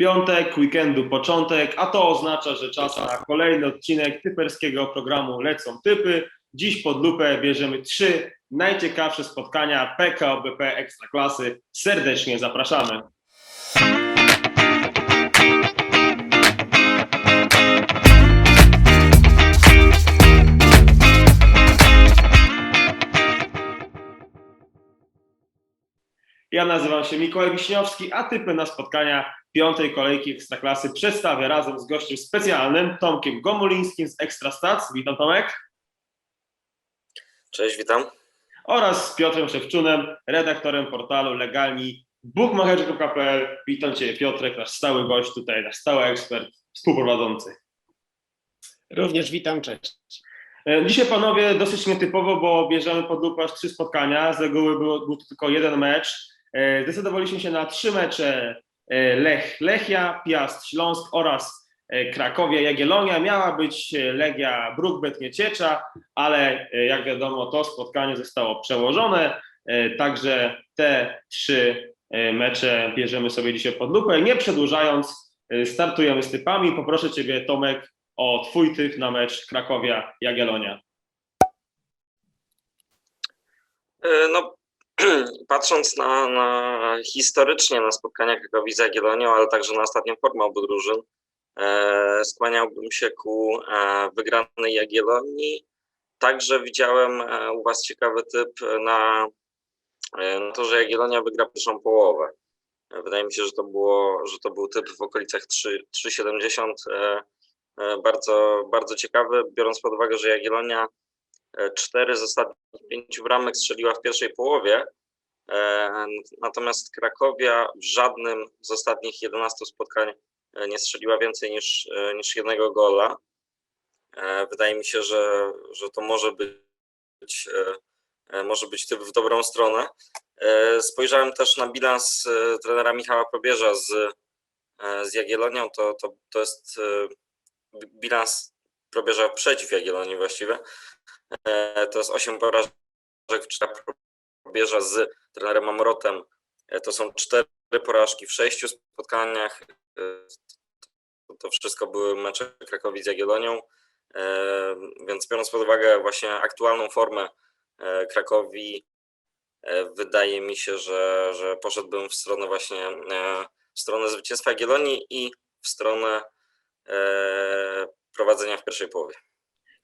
Piątek, weekendu początek, a to oznacza, że czas na kolejny odcinek typerskiego programu Lecą Typy. Dziś pod lupę bierzemy trzy najciekawsze spotkania PKO BP Ekstraklasy. Serdecznie zapraszamy. Ja nazywam się Mikołaj Wiśniowski, a typy na spotkania piątej kolejki Ekstraklasy przedstawię razem z gościem specjalnym, Tomkiem Gomulińskim z Ekstrastats. Witam Tomek. Cześć, witam. Oraz z Piotrem Szewczunem, redaktorem portalu legalni bookmacherzy.pl. Witam Cię Piotrek, nasz stały gość tutaj, nasz stały ekspert, współprowadzący. Również witam, cześć. E, Dzisiaj panowie dosyć nietypowo, bo bierzemy pod lupę aż trzy spotkania. Z reguły był, był to tylko jeden mecz. E, Zdecydowaliśmy się na trzy mecze Lech Lechia, Piast Śląsk oraz e, Krakowie Jagiellonia. Miała być e, Legia Brookbet Nieciecza, ale e, jak wiadomo to spotkanie zostało przełożone. E, Także te trzy e, mecze bierzemy sobie dzisiaj pod lupę. Nie przedłużając, e, startujemy z typami. Poproszę Ciebie Tomek o Twój typ na mecz Krakowia Jagiellonia. E, No, patrząc na, na historycznie na spotkania Krakowi z Jagiellonią, ale także na ostatnią formę obu drużyn, e, skłaniałbym się ku e, wygranej Jagiellonii. Także widziałem e, u Was ciekawy typ na, e, na to, że Jagiellonia wygra pierwszą połowę. E, Wydaje mi się, że to, było, że to był typ w okolicach 3 3,70. e, e, Bardzo, bardzo ciekawy, biorąc pod uwagę, że Jagiellonia cztery z ostatnich pięciu bramek strzeliła w pierwszej połowie. E, Natomiast Krakowia w żadnym z ostatnich 11 spotkań e, nie strzeliła więcej niż, e, niż jednego gola. E, Wydaje mi się, że, że to może być, e, e, może być typ w dobrą stronę. E, Spojrzałem też na bilans e, trenera Michała Probierza z, e, z Jagiellonią. To, to, to jest e, bilans Probierza przeciw Jagiellonii właściwie. E, To jest 8 porażek w probierza z trenerem Amrotem. E, To są cztery porażki w sześciu spotkaniach. E, To, wszystko były mecze Krakowi z Jagiellonią. Więc biorąc pod uwagę właśnie aktualną formę Krakowi, wydaje mi się, że, że poszedłbym w stronę właśnie w stronę zwycięstwa Jagiellonii i w stronę prowadzenia w pierwszej połowie.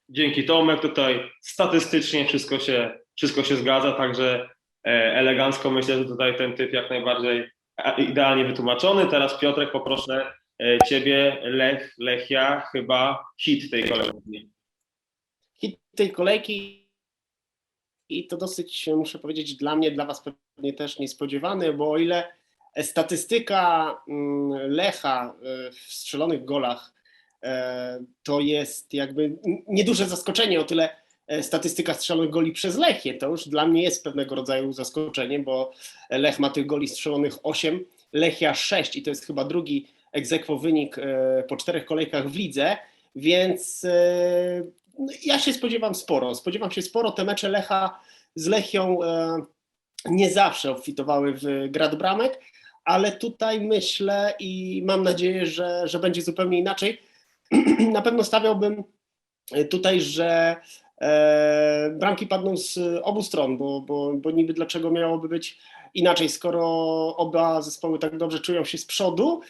Dzięki Tomek, tutaj statystycznie wszystko się, wszystko się zgadza, także e, elegancko myślę, że tutaj ten typ jak najbardziej idealnie wytłumaczony. Teraz Piotrek poproszę e, Ciebie, Lech, Lechia, chyba hit tej kolejki. Hit tej kolejki i to dosyć, muszę powiedzieć, dla mnie, dla Was pewnie też niespodziewany, bo o ile statystyka mm, Lecha e, w strzelonych golach to jest jakby nieduże zaskoczenie, o tyle e, statystyka strzelonych goli przez Lechię to już dla mnie jest pewnego rodzaju zaskoczenie, bo Lech ma tych goli strzelonych 8, Lechia 6 i to jest chyba drugi egzekwo wynik e, po czterech kolejkach w lidze, więc e, no, ja się spodziewam sporo. Spodziewam się sporo. Te mecze Lecha z Lechią e, nie zawsze obfitowały w grad bramek, ale tutaj myślę i mam nadzieję, że, że będzie zupełnie inaczej. Na pewno stawiałbym tutaj, że e, bramki padną z obu stron, bo, bo, bo niby dlaczego miałoby być inaczej, skoro oba zespoły tak dobrze czują się z przodu.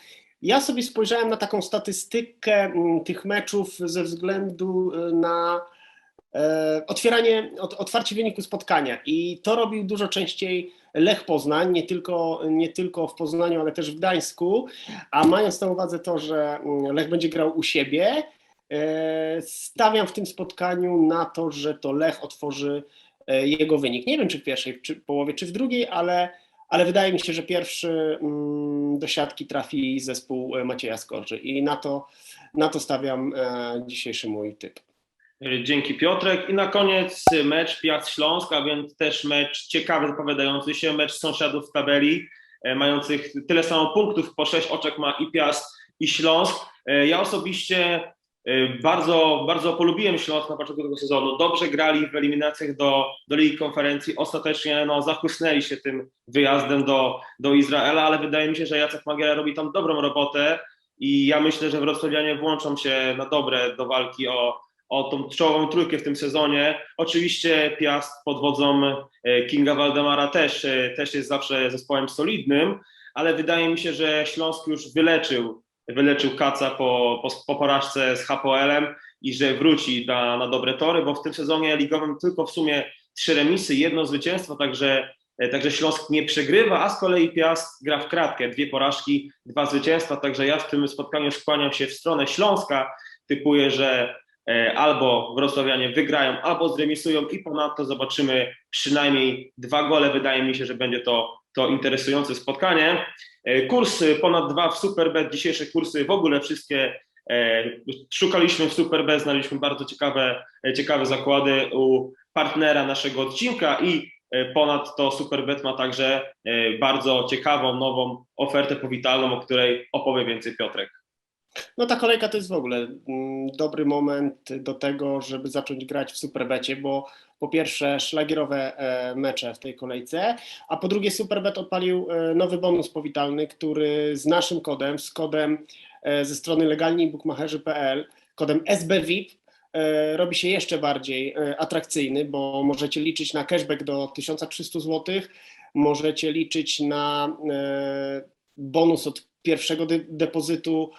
Ja sobie spojrzałem na taką statystykę mm, tych meczów ze względu y, na e, otwieranie, ot, otwarcie wyniku spotkania i to robił dużo częściej Lech Poznań, nie tylko, nie tylko w Poznaniu, ale też w Gdańsku, a mając na uwadze to, że Lech będzie grał u siebie, e, stawiam w tym spotkaniu na to, że to Lech otworzy e, jego wynik. Nie wiem, czy w pierwszej czy połowie, czy w drugiej, ale ale wydaje mi się, że pierwszy mm, do siatki trafi zespół e, Macieja Skorzy i na to, na to stawiam dzisiejszy mój typ. E, Dzięki Piotrek. I na koniec mecz Piast Śląsk, a więc też mecz ciekawy, zapowiadający się, mecz sąsiadów w tabeli, e, mających tyle samo punktów, po sześć oczek ma i Piast i Śląsk. E, Ja osobiście bardzo, bardzo polubiłem Śląsk na początku tego sezonu. Dobrze grali w eliminacjach do, do Ligi Konferencji. Ostatecznie no, zachłysnęli się tym wyjazdem do, do Izraela, ale wydaje mi się, że Jacek Magiera robi tam dobrą robotę i ja myślę, że wrocławianie włączą się na dobre do walki o, o tą czołową trójkę w tym sezonie. Oczywiście Piast pod wodzą e, Kinga Waldemara też, e, też jest zawsze zespołem solidnym, ale wydaje mi się, że Śląsk już wyleczył, wyleczył Kaca po, po, po porażce z HPL-em i że wróci na, na dobre tory, bo w tym sezonie ligowym tylko w sumie trzy remisy, jedno zwycięstwo, także, e, także Śląsk nie przegrywa, a z kolei Piast gra w kratkę, dwie porażki, dwa zwycięstwa, także ja w tym spotkaniu skłaniam się w stronę Śląska, typuję, że albo wrocławianie wygrają, albo zremisują i ponadto zobaczymy przynajmniej dwa gole. Wydaje mi się, że będzie to, to interesujące spotkanie. E, Kursy ponad dwa w Superbet, dzisiejsze kursy w ogóle wszystkie e, szukaliśmy w Superbet, znaleźliśmy bardzo ciekawe, e, ciekawe zakłady u partnera naszego odcinka i e, ponadto Superbet ma także e, bardzo ciekawą, nową ofertę powitalną, o której opowie więcej Piotrek. No ta kolejka to jest w ogóle mm, dobry moment do tego, żeby zacząć grać w Superbecie, bo po pierwsze szlagierowe e, mecze w tej kolejce, a po drugie Superbet odpalił e, nowy bonus powitalny, który z naszym kodem, z kodem e, ze strony legalnibookmacherzy.pl, kodem SBVIP robi się jeszcze bardziej atrakcyjny, bo możecie liczyć na cashback do 1300 zł, możecie liczyć na bonus od pierwszego de- depozytu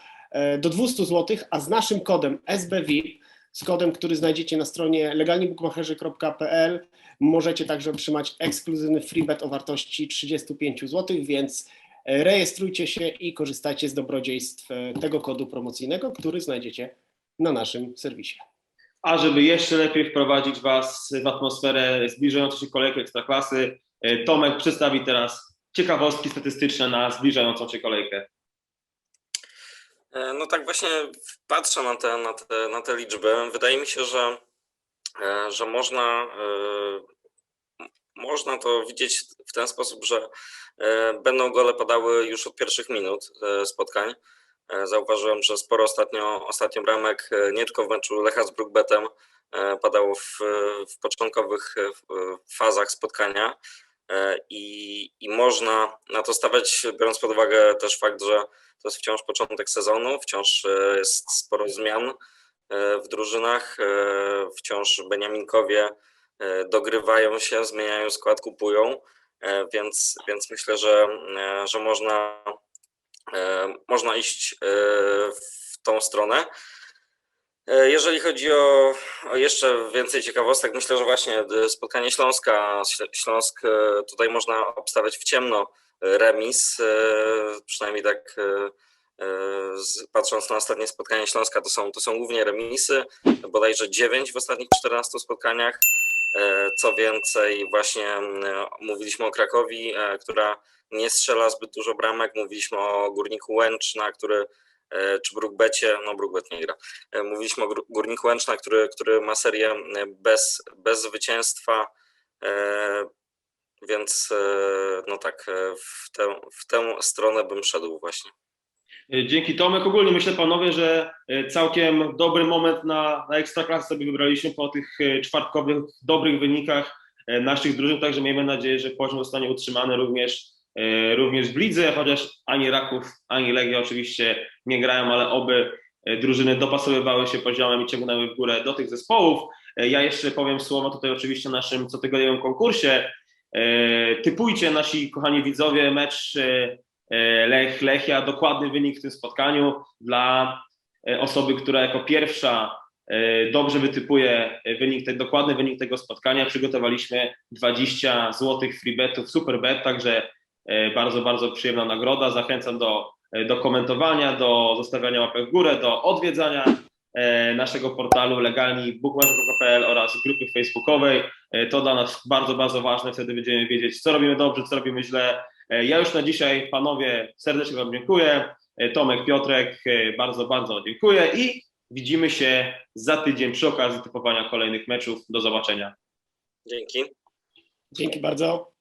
do 200 zł, a z naszym kodem SBVIP, z kodem, który znajdziecie na stronie legalnibookmacherzy.pl, możecie także otrzymać ekskluzywny freebet o wartości 35 zł, więc e, rejestrujcie się i korzystajcie z dobrodziejstw e, tego kodu promocyjnego, który znajdziecie na naszym serwisie. A żeby jeszcze lepiej wprowadzić Was w atmosferę zbliżającej się kolejki Ekstraklasy, e, Tomek przedstawi teraz ciekawostki statystyczne na zbliżającą się kolejkę. E, No tak właśnie patrzę na te, na te, na te liczby. Wydaje mi się, że, e, że można, e, można to widzieć w ten sposób, że będą gole padały już od pierwszych minut spotkań. Zauważyłem, że sporo ostatnio, ostatnio bramek, nie tylko w meczu Lecha z Brookbetem, padało w, w początkowych fazach spotkania. E, I, I można na to stawiać, biorąc pod uwagę też fakt, że to jest wciąż początek sezonu, wciąż e, jest sporo zmian e, w drużynach, wciąż Beniaminkowie dogrywają się, zmieniają skład, kupują, więc, więc myślę, że, że można, można iść w tą stronę. E, Jeżeli chodzi o, o jeszcze więcej ciekawostek, myślę, że właśnie e, spotkanie Śląska, Śl- Śląsk e, tutaj można obstawiać w ciemno remis, przynajmniej tak patrząc na ostatnie spotkanie Śląska, to są, to są głównie remisy, bodajże 9 w ostatnich 14 spotkaniach. Co więcej, właśnie mówiliśmy o Krakowi, która nie strzela zbyt dużo bramek, mówiliśmy o Górniku Łęczna, który czy Brookbecie, no Brookbet nie gra, E, Mówiliśmy o Górniku Łęczna, który, który ma serię e, bez, bez zwycięstwa, e, więc e, no tak, e, w tę, w tę stronę bym szedł właśnie. E, Dzięki Tomek. Ogólnie myślę panowie, że e, całkiem dobry moment na, na Ekstraklasę sobie wybraliśmy po tych e, czwartkowych dobrych wynikach e, naszych drużyn, także miejmy nadzieję, że poziom zostanie utrzymany również, e, również w lidze, chociaż ani Raków, ani Legia oczywiście nie grają, ale oby e, drużyny dopasowywały się poziomem i ciągnęły w górę do tych zespołów. E, Ja jeszcze powiem słowo tutaj oczywiście o naszym cotygodniowym konkursie. E, Typujcie nasi kochani widzowie mecz e, e, Lech, Lechia, dokładny wynik w tym spotkaniu dla e, osoby, która jako pierwsza e, dobrze wytypuje e, wynik, ten dokładny wynik tego spotkania. Przygotowaliśmy 20 złotych freebetów Superbet, także e, bardzo, bardzo przyjemna nagroda. Zachęcam do, e, do komentowania, do zostawiania łapek w górę, do odwiedzania e, naszego portalu legalni bookmark.pl oraz grupy facebookowej. E, To dla nas bardzo, bardzo ważne. Wtedy będziemy wiedzieć, co robimy dobrze, co robimy źle. E, Ja już na dzisiaj, panowie, serdecznie Wam dziękuję. E, Tomek, Piotrek, e, bardzo, bardzo dziękuję i widzimy się za tydzień przy okazji typowania kolejnych meczów. Do zobaczenia. Dzięki. Dzięki bardzo.